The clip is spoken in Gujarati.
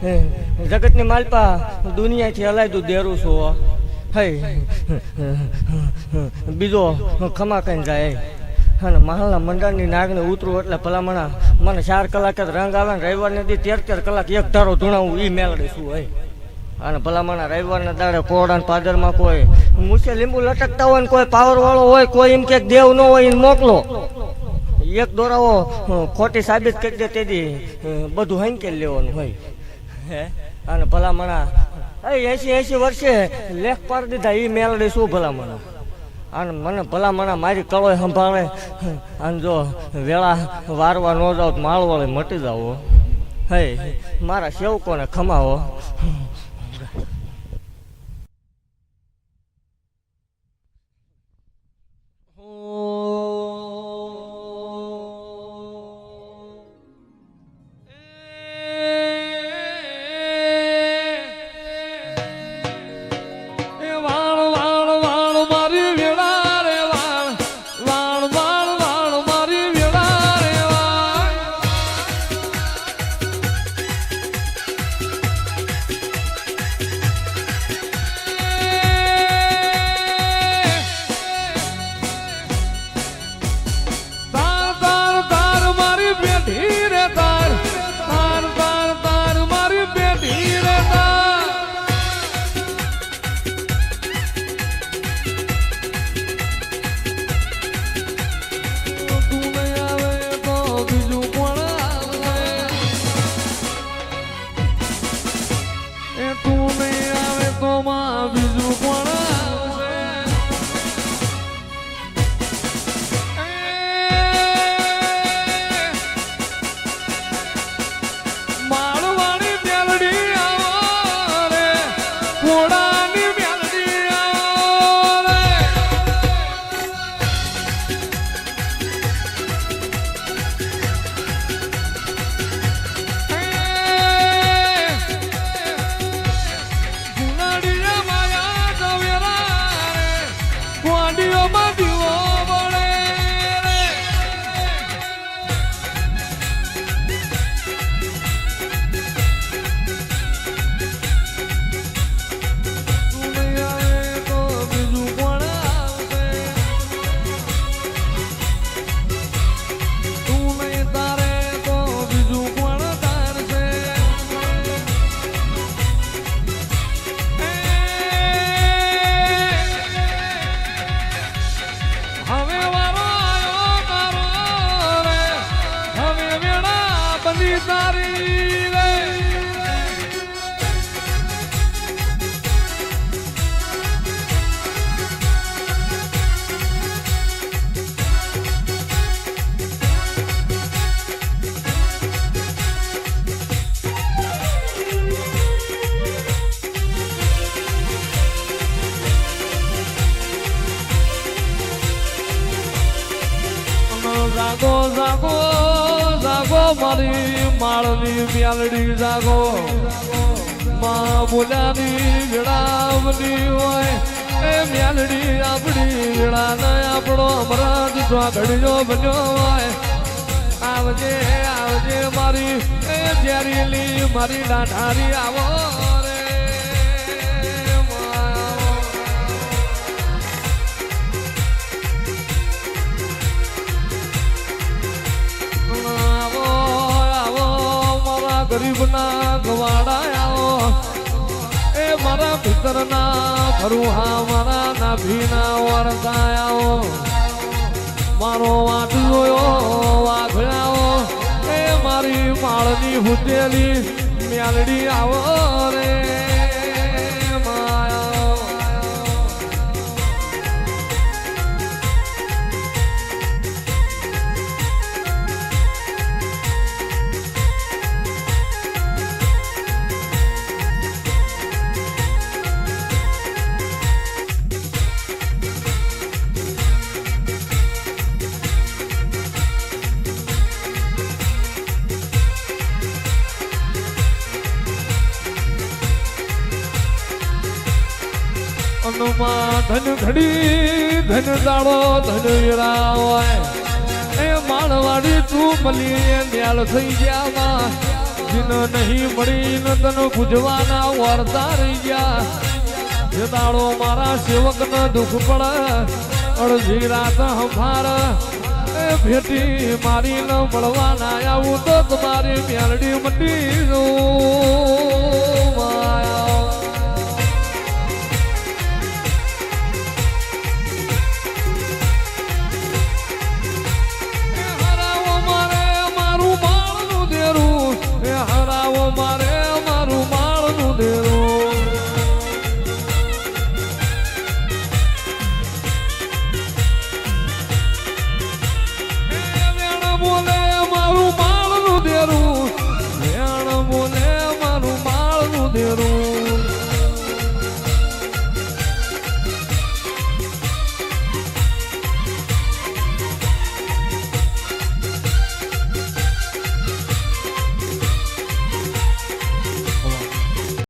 જગતની માલપા દુનિયાથી હલાયતું દેરું છું, હો. બીજો ખમા કઈ જાય. અને મહાલના મંડળની નાગને ઉતરું એટલે ભલામણા મને ચાર કલાક જ રંગ આવે ને રવિવારને દી તેર તેર કલાક એક ધારો ધૂણાવું એ મેળડી શું હોય અને ભલામણા રવિવારના દાડે કોરડા પાદરમાં કોઈ મૂછે લીંબુ લટકતા હોય ને કોઈ પાવર વાળો હોય, કોઈ એમ કે દેવ ન હોય એને મોકલો. એક દોરાવો ખોટી સાબિત કરી દે તેથી બધું હંકેલ લેવાનું હોય. હે? અને ભલામણા. એસી એસી વર્ષે લેખ પાર દીધા એ મેલડી શું ભલામણા? અને મને ભલામણા મારી કળોય સંભાળે. અને જો વેળા વારવા ન જાઓ તો માળવાળે મટી જાવ હે, મારા સેવકોને ખમાવો. જાગો જાગો જાગો, મારી માળની મ્યાલડી જાગો. માં બોલ્યાની વેળાવની હોય, એ મ્યાલડી આપણી વેળા ને આપણો અમરાજ ઘડીયો બન્યો હોય. આવજે આવજે મારી, એ ઝેરીલી મારી દાઢારી આવો. ગરીબના ગવાડા આવો. એ મારા ભીતરના ફરુહા મારા નાભીના વરસા આવો. મારો વાટ જોયો વાઘડાઓ એ મારી માળની હુતેલી મ્યાલડી આવો રે. અનુમાં ધન ઘડી ધન દાડો ધન વીરા એ માળવાડી તું મળી ન્યાલ થઈ ગયા જીન નહીં મળી ન તન ગુજવાના વરતા રહી ગયા. જે દાડો મારા સેવક ન દુઃખ પડે, અડધી રાત હમાર એ ભેટી મારી ન મળવાના, આવું તો તમારી મેલડી મંડી જવું